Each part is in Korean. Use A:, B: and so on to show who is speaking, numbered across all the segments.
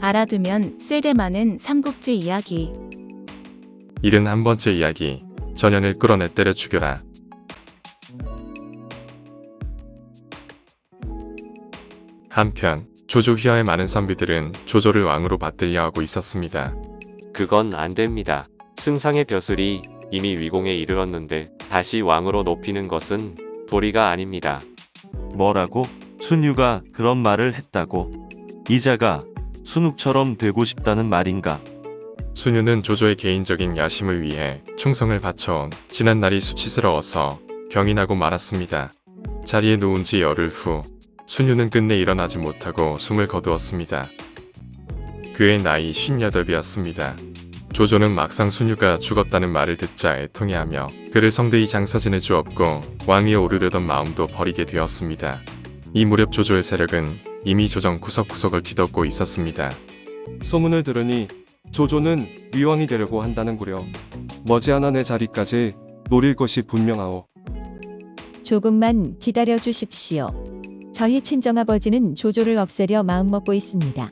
A: 알아두면 쓸데많은 삼국지 이야기.
B: 71번째 이야기. 전현을 끌어내 때려 죽여라. 한편 조조 휘하의 많은 선비들은 조조를 왕으로 받들려 하고 있었습니다.
C: 그건 안 됩니다. 승상의 벼슬이 이미 위공에 이르렀는데 다시 왕으로 높이는 것은 도리가 아닙니다.
D: 뭐라고? 순유가 그런 말을 했다고? 이자가 순욱처럼 되고 싶다는 말인가?
B: 순유는 조조의 개인적인 야심을 위해 충성을 바쳐온 지난 날이 수치스러워서 병이 나고 말았습니다. 자리에 누운 지 열흘 후 순유는 끝내 일어나지 못하고 숨을 거두었습니다. 그의 나이 58이었습니다. 조조는 막상 순유가 죽었다는 말을 듣자 애통해하며 그를 성대히 장사진해 주었고 왕위에 오르려던 마음도 버리게 되었습니다. 이 무렵 조조의 세력은 이미 조정 구석구석을 뒤덮고 있었습니다.
E: 소문을 들으니 조조는 위왕이 되려고 한다는구려. 머지않아 내 자리까지 노릴 것이 분명하오.
F: 조금만 기다려 주십시오. 저희 친정아버지는 조조를 없애려 마음먹고 있습니다.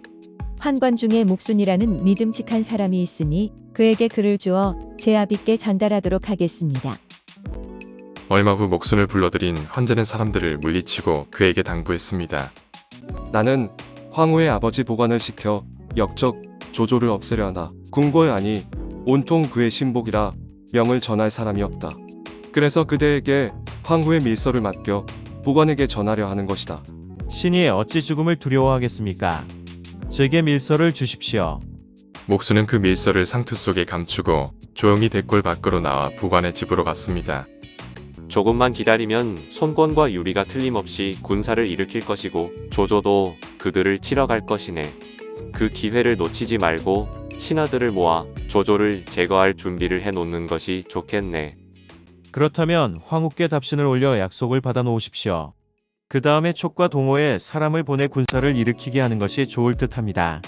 F: 환관 중에 목순이라는 믿음직한 사람이 있으니 그에게 글을 주어 제 아비께 전달하도록 하겠습니다.
B: 얼마 후 목순을 불러들인 헌재는 사람들을 물리치고 그에게 당부했습니다.
E: 나는 황후의 아버지 보관을 시켜 역적 조조를 없애려 하나. 궁궐 아니 온통 그의 신복이라 명을 전할 사람이 없다. 그래서 그대에게 황후의 밀서를 맡겨 보관에게 전하려 하는 것이다.
G: 신이 어찌 죽음을 두려워하겠습니까? 제게 밀서를 주십시오.
B: 목수는 그 밀서를 상투 속에 감추고 조용히 대골 밖으로 나와 부관의 집으로 갔습니다.
C: 조금만 기다리면 손권과 유리가 틀림없이 군사를 일으킬 것이고 조조도 그들을 치러 갈 것이네. 그 기회를 놓치지 말고 신하들을 모아 조조를 제거할 준비를 해 놓는 것이 좋겠네.
G: 그렇다면 황후께 답신을 올려 약속을 받아 놓으십시오. 그 다음에 촉과 동호에 사람을 보내 군사를 일으키게 하는 것이 좋을 듯합니다.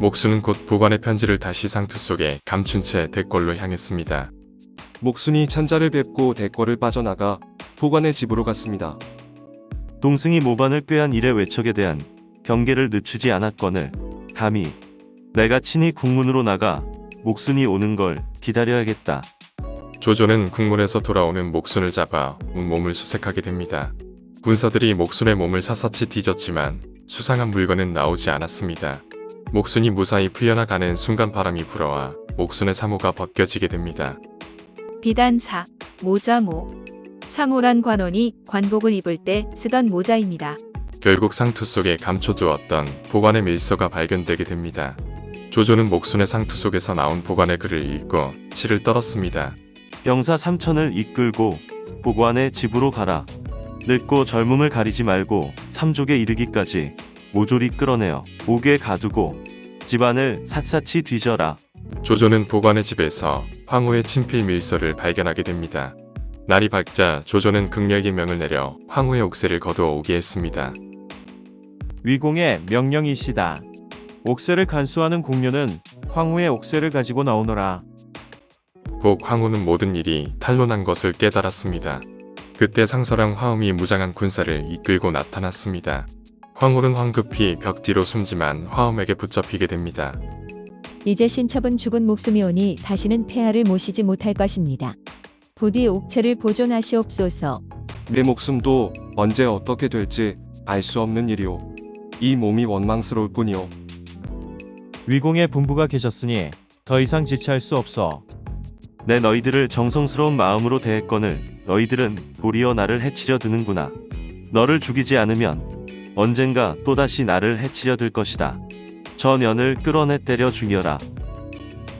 B: 목수는 곧 부관의 편지를 다시 상투 속에 감춘 채 대골로 향했습니다.
E: 목순이 찬자를 뵙고 대궐을 빠져나가 보관의 집으로 갔습니다.
D: 동승이 모반을 꾀한 일의 외척에 대한 경계를 늦추지 않았거늘 감히 내가 친히 국문으로 나가 목순이 오는 걸 기다려야겠다.
B: 조조는 국문에서 돌아오는 목순을 잡아 몸을 수색하게 됩니다. 군사들이 목순의 몸을 샅샅이 뒤졌지만 수상한 물건은 나오지 않았습니다. 목순이 무사히 풀려나가는 순간 바람이 불어와 목순의 사모가 벗겨지게 됩니다.
H: 비단사, 모자모. 사모란 관원이 관복을 입을 때 쓰던 모자입니다.
B: 결국 상투 속에 감춰두었던 보관의 밀서가 발견되게 됩니다. 조조는 목순의 상투 속에서 나온 보관의 글을 읽고 치를 떨었습니다.
D: 병사 삼천을 이끌고 보관의 집으로 가라. 늙고 젊음을 가리지 말고 삼족에 이르기까지 모조리 끌어내어 옥에 가두고 집안을 샅샅이 뒤져라.
B: 조조는 보관의 집에서 황후의 친필 밀서를 발견하게 됩니다. 날이 밝자 조조는 극렬히 명을 내려 황후의 옥새를 거두어 오게 했습니다.
G: 위공의 명령이시다. 옥새를 간수하는 공료는 황후의 옥새를 가지고 나오너라.
B: 곧 황후는 모든 일이 탄로난 것을 깨달았습니다. 그때 상서랑 화음이 무장한 군사를 이끌고 나타났습니다. 황후는 황급히 벽 뒤로 숨지만 화음에게 붙잡히게 됩니다.
F: 이제 신첩은 죽은 목숨이 오니 다시는 폐하를 모시지 못할 것입니다. 부디 옥체를 보존하시옵소서.
E: 내 목숨도 언제 어떻게 될지 알 수 없는 일이오. 이 몸이 원망스러울 뿐이오.
G: 위공의 분부가 계셨으니 더 이상 지체할 수 없어.
D: 내 너희들을 정성스러운 마음으로 대했거늘 너희들은 도리어 나를 해치려 드는구나. 너를 죽이지 않으면 언젠가 또다시 나를 해치려 들 것이다. 저 년을 끌어내 때려 죽여라.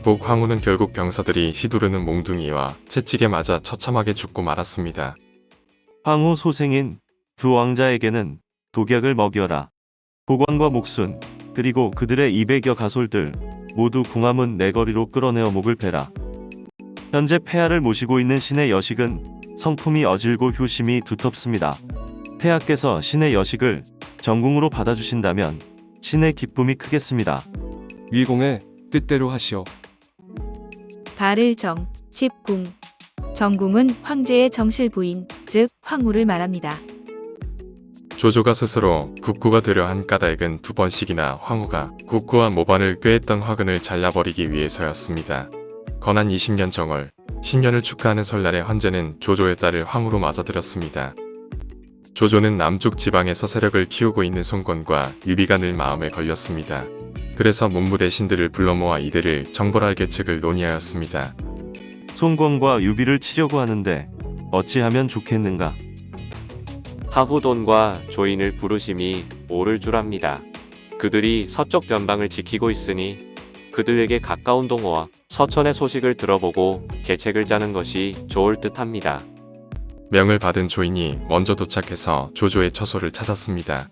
B: 복 황후는 결국 병사들이 휘두르는 몽둥이와 채찍에 맞아 처참하게 죽고 말았습니다.
D: 황후 소생인 두 왕자에게는 독약을 먹여라. 보관과 목순 그리고 그들의 200여 가솔들 모두 궁함은 내거리로 끌어내어 목을 베라. 현재 폐하를 모시고 있는 신의 여식은 성품이 어질고 효심이 두텁습니다. 폐하께서 신의 여식을 전궁으로 받아주신다면 신의 기쁨이 크겠습니다.
E: 위공의 뜻대로 하시오.
H: 발을정, 집궁. 정궁은 황제의 정실 부인, 즉 황후를 말합니다.
B: 조조가 스스로 국구가 되려 한 까닭은 두 번씩이나 황후가 국구와 모반을 꾀했던 화근을 잘라버리기 위해서였습니다. 건한 20년 정월, 신년을 축하하는 설날의 헌제는 조조의 딸을 황후로 맞아들였습니다. 조조는 남쪽 지방에서 세력을 키우고 있는 송건과 유비가 늘 마음에 걸렸습니다. 그래서 문무 대 신들을 불러 모아 이들을 정벌할 계책을 논의하였습니다.
D: 송권과 유비를 치려고 하는데 어찌하면 좋겠는가?
C: 하후돈과 조인을 부르심이 옳을 줄 압니다. 그들이 서쪽 변방을 지키고 있으니 그들에게 가까운 동호와 서천의 소식을 들어보고 계책을 짜는 것이 좋을 듯합니다.
B: 명을 받은 조인이 먼저 도착해서 조조의 처소를 찾았습니다.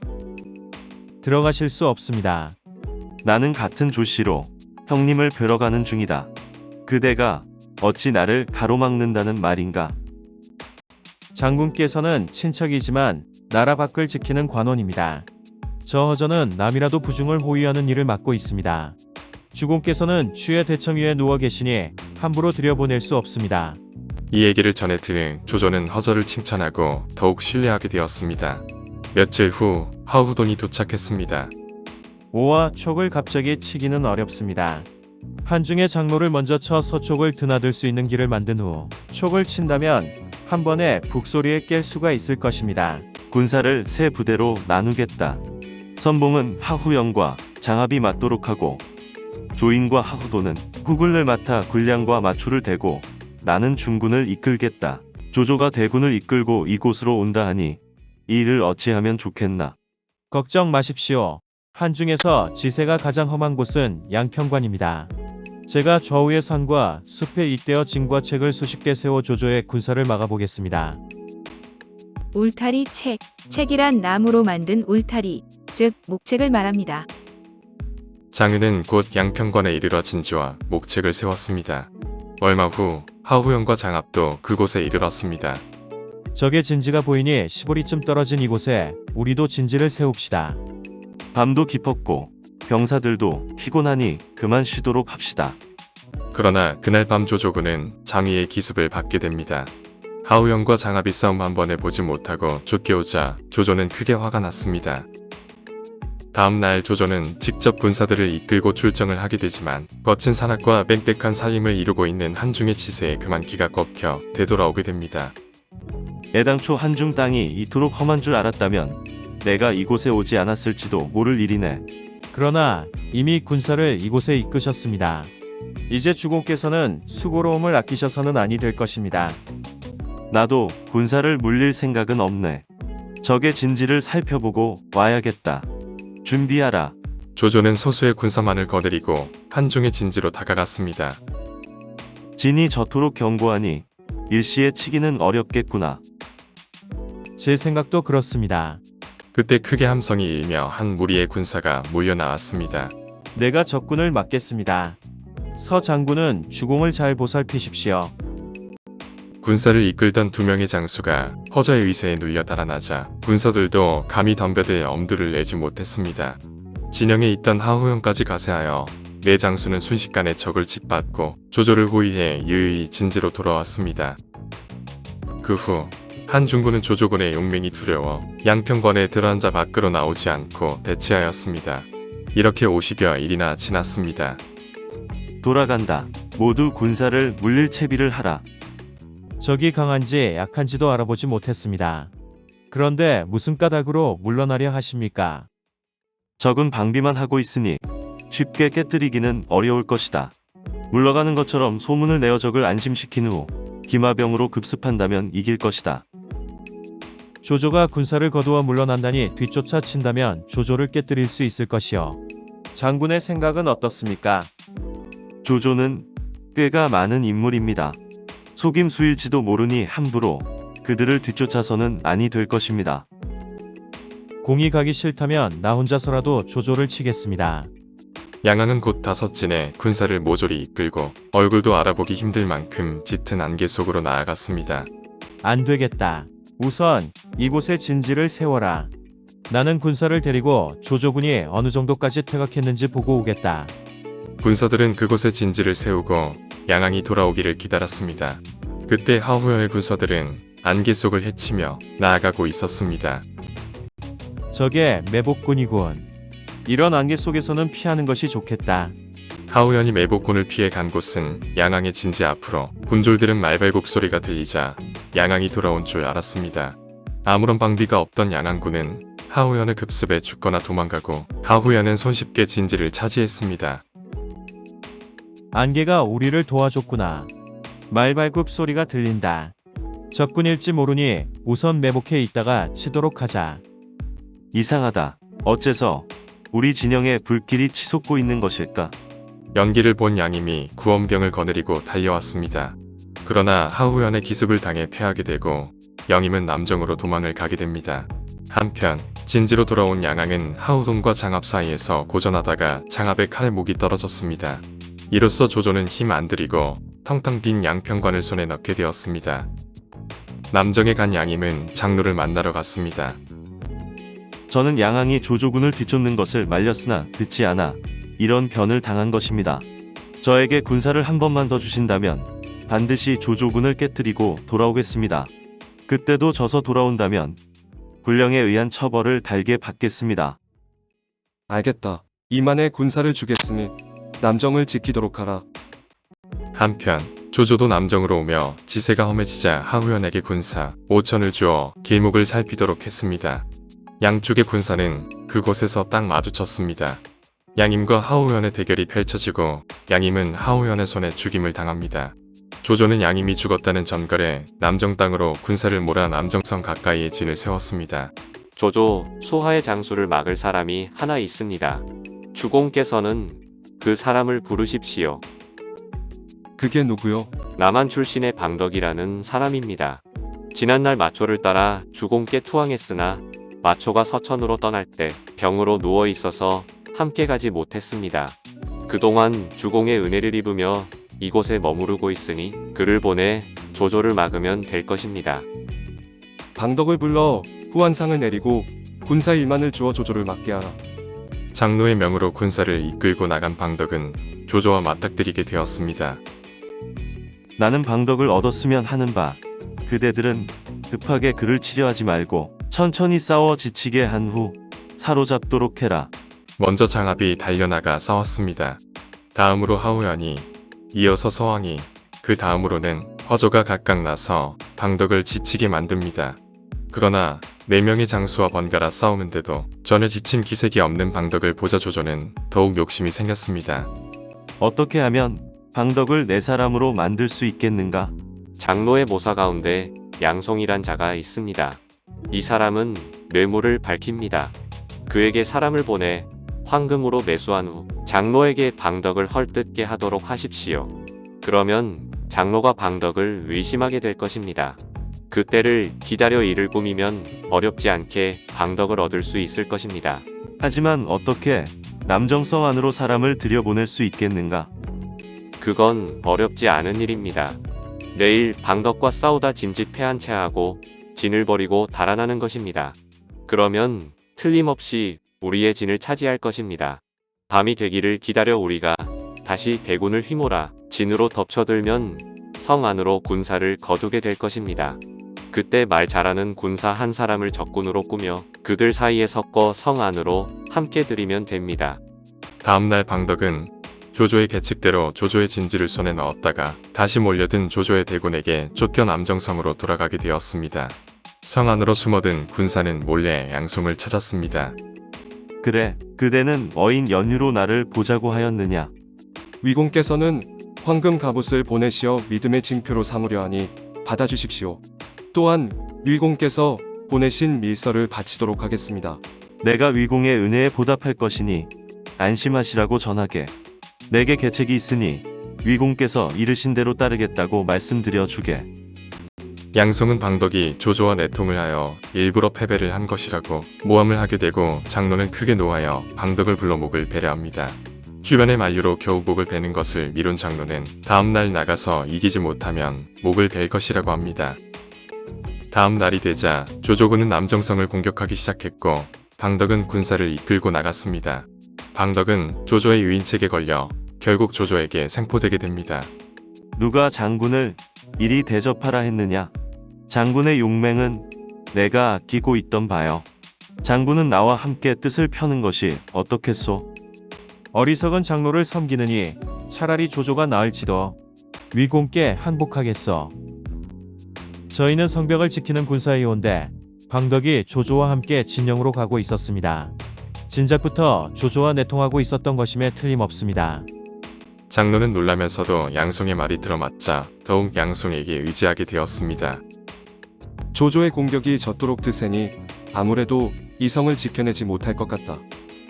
G: 들어가실 수 없습니다.
D: 나는 같은 조씨로 형님을 뵈러 가는 중이다. 그대가 어찌 나를 가로막는다는 말인가?
G: 장군께서는 친척이지만 나라 밖을 지키는 관원입니다. 저 허전은 남이라도 부중을 호위하는 일을 맡고 있습니다. 주공께서는 추의 대청 위에 누워 계시니 함부로 들여보낼 수 없습니다.
B: 이 얘기를 전해 들은 조조는 허저를 칭찬하고 더욱 신뢰하게 되었습니다. 며칠 후 하후돈이 도착했습니다.
G: 오와 촉을 갑자기 치기는 어렵습니다. 한중의 장로를 먼저 쳐 서촉을 드나들 수 있는 길을 만든 후 촉을 친다면 한 번에 북소리에 깰 수가 있을 것입니다.
D: 군사를 세 부대로 나누겠다. 선봉은 하후영과 장합이 맞도록 하고 조인과 하후도는 후군을 맡아 군량과 마추를 대고 나는 중군을 이끌겠다. 조조가 대군을 이끌고 이곳으로 온다 하니 이 일을 어찌하면 좋겠나.
G: 걱정 마십시오. 한중에서 지세가 가장 험한 곳은 양평관입니다. 제가 좌우의 산과 숲에 잇대어 진과책을 수십 개 세워 조조의 군사를 막아보겠습니다.
H: 울타리 책. 책이란 나무로 만든 울타리, 즉 목책을 말합니다.
B: 장은은 곧 양평관에 이르러 진지와 목책을 세웠습니다. 얼마 후 하후영과 장합도 그곳에 이르렀습니다.
G: 적의 진지가 보이니 시보리쯤 떨어진 이곳에 우리도 진지를 세웁시다.
D: 밤도 깊었고 병사들도 피곤하니 그만 쉬도록 합시다.
B: 그러나 그날 밤 조조군은 장의의 기습을 받게 됩니다. 하우영과 장합이 싸움 한 번에 보지 못하고 쫓겨오자 조조는 크게 화가 났습니다. 다음 날 조조는 직접 군사들을 이끌고 출정을 하게 되지만 거친 산악과 빽빽한 살림을 이루고 있는 한중의 치세에 그만 기가 꺾여 되돌아오게 됩니다.
D: 애당초 한중 땅이 이토록 험한 줄 알았다면 내가 이곳에 오지 않았을지도 모를 일이네.
G: 그러나 이미 군사를 이곳에 이끄셨습니다. 이제 주공께서는 수고로움을 아끼셔서는 아니 될 것입니다.
D: 나도 군사를 물릴 생각은 없네. 적의 진지를 살펴보고 와야겠다. 준비하라.
B: 조조는 소수의 군사만을 거느리고 한중의 진지로 다가갔습니다.
D: 진이 저토록 견고하니 일시에 치기는 어렵겠구나.
G: 제 생각도 그렇습니다.
B: 그때 크게 함성이 일며 한 무리의 군사가 몰려 나왔습니다.
G: 내가 적군을 막겠습니다. 서 장군은 주공을 잘 보살피십시오.
B: 군사를 이끌던 두 명의 장수가 허저의 위세에 눌려 달아나자 군사들도 감히 덤벼들 엄두를 내지 못했습니다. 진영에 있던 하후영까지 가세하여 네 장수는 순식간에 적을 짓밟고 조조를 호위해 유유히 진지로 돌아왔습니다. 그 후 한중군은 조조군의 용맹이 두려워 양평관에 들어앉아 밖으로 나오지 않고 대치하였습니다. 이렇게 50여 일이나 지났습니다.
D: 돌아간다. 모두 군사를 물릴 채비를 하라.
G: 적이 강한지 약한지도 알아보지 못했습니다. 그런데 무슨 까닭으로 물러나려 하십니까?
D: 적은 방비만 하고 있으니 쉽게 깨뜨리기는 어려울 것이다. 물러가는 것처럼 소문을 내어 적을 안심시킨 후 기마병으로 급습한다면 이길 것이다.
G: 조조가 군사를 거두어 물러난다니 뒤쫓아 친다면 조조를 깨뜨릴 수 있을 것이요. 장군의 생각은 어떻습니까?
D: 조조는 꽤가 많은 인물입니다. 속임수일지도 모르니 함부로 그들을 뒤쫓아서는 아니 될 것입니다.
G: 공이 가기 싫다면 나 혼자서라도 조조를 치겠습니다.
B: 양항은 곧 다섯 진의 군사를 모조리 이끌고 얼굴도 알아보기 힘들 만큼 짙은 안개 속으로 나아갔습니다.
G: 안 되겠다. 우선 이곳에 진지를 세워라. 나는 군사를 데리고 조조군이 어느 정도까지 퇴각했는지 보고 오겠다.
B: 군사들은 그곳에 진지를 세우고 양항이 돌아오기를 기다렸습니다. 그때 하후여의 군사들은 안개 속을 헤치며 나아가고 있었습니다.
G: 저게 매복군이군. 이런 안개 속에서는 피하는 것이 좋겠다.
B: 하우연이 매복군을 피해 간 곳은 양항의 진지 앞으로 군졸들은 말발굽 소리가 들리자 양항이 돌아온 줄 알았습니다. 아무런 방비가 없던 양항군은 하우연의 급습에 죽거나 도망가고 하우연은 손쉽게 진지를 차지했습니다.
G: 안개가 우리를 도와줬구나. 말발굽 소리가 들린다. 적군일지 모르니 우선 매복해 있다가 치도록 하자.
D: 이상하다. 어째서 우리 진영에 불길이 치솟고 있는 것일까?
B: 연기를 본 양임이 구원병을 거느리고 달려왔습니다. 그러나 하우연의 기습을 당해 패하게 되고 영임은 남정으로 도망을 가게 됩니다. 한편 진지로 돌아온 양항은 하우동과 장압 사이에서 고전하다가 장압의 칼에 목이 떨어졌습니다. 이로써 조조는 힘 안 들이고 텅텅 빈 양평관을 손에 넣게 되었습니다. 남정에 간 양임은 장로를 만나러 갔습니다.
D: 저는 양항이 조조군을 뒤쫓는 것을 말렸으나 듣지 않아 이런 변을 당한 것입니다. 저에게 군사를 한 번만 더 주신다면 반드시 조조군을 깨뜨리고 돌아오겠습니다. 그때도 져서 돌아온다면 군령에 의한 처벌을 달게 받겠습니다.
E: 알겠다. 이만의 군사를 주겠으니 남정을 지키도록 하라.
B: 한편 조조도 남정으로 오며 지세가 험해지자 하우연에게 군사 5천을 주어 길목을 살피도록 했습니다. 양쪽의 군사는 그곳에서 딱 마주쳤습니다. 양임과 하우연의 대결이 펼쳐지고 양임은 하우연의 손에 죽임을 당합니다. 조조는 양임이 죽었다는 전갈에 남정 땅으로 군사를 몰아 남정성 가까이에 진을 세웠습니다.
C: 조조 수하의 장수를 막을 사람이 하나 있습니다. 주공께서는 그 사람을 부르십시오.
E: 그게 누구요?
C: 남한 출신의 방덕이라는 사람입니다. 지난날 마초를 따라 주공께 투항했으나 마초가 서천으로 떠날 때 병으로 누워 있어서 함께 가지 못했습니다. 그동안 주공의 은혜를 입으며 이곳에 머무르고 있으니 그를 보내 조조를 막으면 될 것입니다.
E: 방덕을 불러 후한상을 내리고 군사 1만을 주어 조조를 막게 하라.
B: 장로의 명으로 군사를 이끌고 나간 방덕은 조조와 맞닥뜨리게 되었습니다.
D: 나는 방덕을 얻었으면 하는 바 그대들은 급하게 그를 치려하지 말고 천천히 싸워 지치게 한 후 사로잡도록 해라.
B: 먼저 장압이 달려나가 싸웠습니다. 다음으로 하우연이, 이어서 서왕이, 그 다음으로는 허조가 각각 나서 방덕을 지치게 만듭니다. 그러나 네 명의 장수와 번갈아 싸우는데도 전혀 지친 기색이 없는 방덕을 보자 조조는 더욱 욕심이 생겼습니다.
D: 어떻게 하면 방덕을 내 사람으로 만들 수 있겠는가?
C: 장로의 모사 가운데 양송이란 자가 있습니다. 이 사람은 뇌물을 밝힙니다. 그에게 사람을 보내 황금으로 매수한 후 장로에게 방덕을 헐뜯게 하도록 하십시오. 그러면 장로가 방덕을 의심하게 될 것입니다. 그때를 기다려 이를 꾸미면 어렵지 않게 방덕을 얻을 수 있을 것입니다.
D: 하지만 어떻게 남정성 안으로 사람을 들여보낼 수 있겠는가?
C: 그건 어렵지 않은 일입니다. 내일 방덕과 싸우다 짐짓 패한 채 하고 진을 버리고 달아나는 것입니다. 그러면 틀림없이 우리의 진을 차지할 것입니다. 밤이 되기를 기다려 우리가 다시 대군을 휘몰아 진으로 덮쳐들면 성 안으로 군사를 거두게 될 것입니다. 그때 말 잘하는 군사 한 사람을 적군으로 꾸며 그들 사이에 섞어 성 안으로 함께 들이면 됩니다.
B: 다음날 방덕은 조조의 계측대로 조조의 진지를 손에 넣었다가 다시 몰려든 조조의 대군에게 쫓겨 남정성으로 돌아가게 되었습니다. 성 안으로 숨어든 군사는 몰래 양송을 찾았습니다.
D: 그래, 그대는 어인 연유로 나를 보자고 하였느냐?
E: 위공께서는 황금 갑옷을 보내시어 믿음의 징표로 삼으려 하니 받아주십시오. 또한 위공께서 보내신 밀서를 바치도록 하겠습니다.
D: 내가 위공의 은혜에 보답할 것이니 안심하시라고 전하게. 내게 계책이 있으니 위공께서 이르신 대로 따르겠다고 말씀드려 주게.
B: 양송은 방덕이 조조와 내통을 하여 일부러 패배를 한 것이라고 모함을 하게 되고 장로는 크게 노하여 방덕을 불러 목을 베려합니다. 주변의 만류로 겨우 목을 베는 것을 미룬 장로는 다음날 나가서 이기지 못하면 목을 벨 것이라고 합니다. 다음 날이 되자 조조군은 남정성을 공격하기 시작했고 방덕은 군사를 이끌고 나갔습니다. 방덕은 조조의 유인책에 걸려 결국 조조에게 생포되게 됩니다.
D: 누가 장군을 이리 대접하라 했느냐? 장군의 용맹은 내가 아끼고 있던 바요. 장군은 나와 함께 뜻을 펴는 것이 어떻겠소?
G: 어리석은 장로를 섬기느니 차라리 조조가 나을지도 위공께 항복하겠어. 저희는 성벽을 지키는 군사이온데 방덕이 조조와 함께 진영으로 가고 있었습니다. 진작부터 조조와 내통하고 있었던 것임에 틀림없습니다.
B: 장로는 놀라면서도 양송의 말이 들어맞자 더욱 양송에게 의지하게 되었습니다.
E: 조조의 공격이 젖도록 드세니 아무래도 이 성을 지켜내지 못할 것 같다.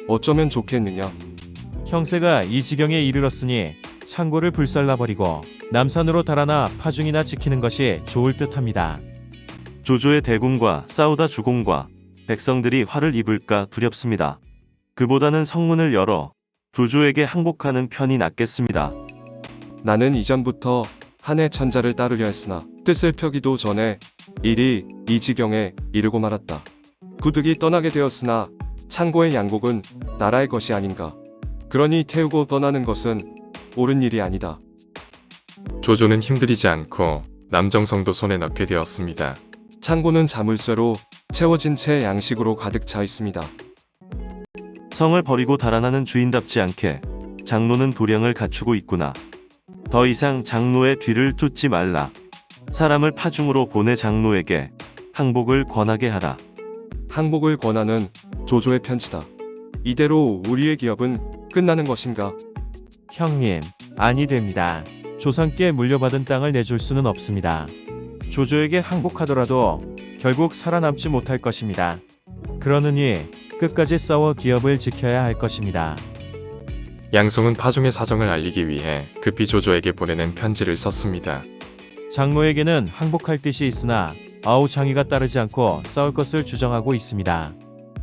E: 어쩌면 좋겠느냐?
G: 형세가 이 지경에 이르렀으니 창고를 불살라버리고 남산으로 달아나 파중이나 지키는 것이 좋을 듯합니다.
D: 조조의 대군과 싸우다 주공과 백성들이 화를 입을까 두렵습니다. 그보다는 성문을 열어 조조에게 항복하는 편이 낫겠습니다.
E: 나는 이전부터 한해 천자를 따르려 했으나 뜻을 펴기도 전에 일이 이 지경에 이르고 말았다. 구득이 떠나게 되었으나 창고의 양곡은 나라의 것이 아닌가. 그러니 태우고 떠나는 것은 옳은 일이 아니다.
B: 조조는 힘들이지 않고 남정성도 손에 넣게 되었습니다.
E: 창고는 자물쇠로 채워진 채 양식으로 가득 차 있습니다.
D: 성을 버리고 달아나는 주인답지 않게 장로는 도량을 갖추고 있구나. 더 이상 장로의 뒤를 쫓지 말라. 사람을 파중으로 보내 장로에게 항복을 권하게 하라.
E: 항복을 권하는 조조의 편지다. 이대로 우리의 기업은 끝나는 것인가?
G: 형님, 아니 됩니다. 조상께 물려받은 땅을 내줄 수는 없습니다. 조조에게 항복하더라도 결국 살아남지 못할 것입니다. 그러느니 끝까지 싸워 기업을 지켜야 할 것입니다.
B: 양송은 파중의 사정을 알리기 위해 급히 조조에게 보내는 편지를 썼습니다.
G: 장로에게는 항복할 뜻이 있으나 아우 장이가 따르지 않고 싸울 것을 주장하고 있습니다.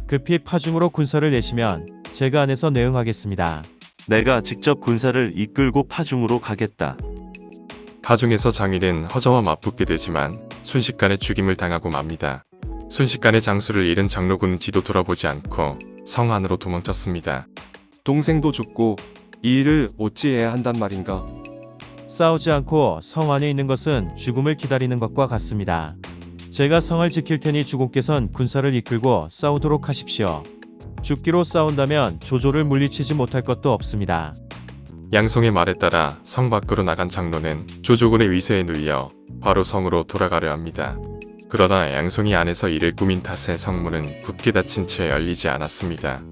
G: 급히 파중으로 군사를 내시면 제가 안에서 내응하겠습니다.
D: 내가 직접 군사를 이끌고 파중으로 가겠다.
B: 파중에서 장일은 허저와 맞붙게 되지만 순식간에 죽임을 당하고 맙니다. 순식간에 장수를 잃은 장로군은 뒤도 돌아보지 않고 성 안으로 도망쳤습니다.
E: 동생도 죽고 이 일을 어찌해야 한단 말인가?
G: 싸우지 않고 성 안에 있는 것은 죽음을 기다리는 것과 같습니다. 제가 성을 지킬 테니 주공께선 군사를 이끌고 싸우도록 하십시오. 죽기로 싸운다면 조조를 물리치지 못할 것도 없습니다.
B: 양송의 말에 따라 성 밖으로 나간 장로는 조조군의 위세에 눌려 바로 성으로 돌아가려 합니다. 그러나 양송이 안에서 이를 꾸민 탓에 성문은 굳게 닫힌 채 열리지 않았습니다.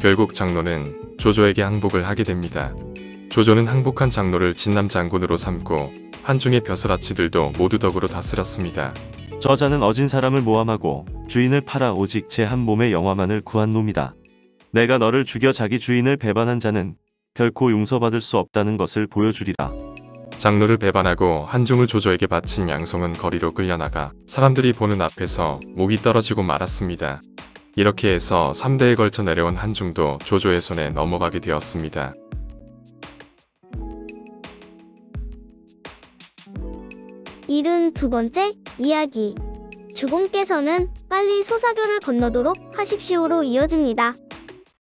B: 결국 장로는 조조에게 항복을 하게 됩니다. 조조는 항복한 장로를 진남 장군으로 삼고 한중의 벼슬아치들도 모두 덕으로 다스렸습니다.
D: 저자는 어진 사람을 모함하고 주인을 팔아 오직 제 한 몸의 영화만을 구한 놈이다. 내가 너를 죽여 자기 주인을 배반한 자는 결코 용서받을 수 없다는 것을 보여주리라.
B: 장로를 배반하고 한중을 조조에게 바친 양송은 거리로 끌려나가 사람들이 보는 앞에서 목이 떨어지고 말았습니다. 이렇게 해서 3대에 걸쳐 내려온 한중도 조조의 손에 넘어가게 되었습니다.
I: 일흔 두 번째 이야기. 주공께서는 빨리 소사교를 건너도록 하십시오로 이어집니다.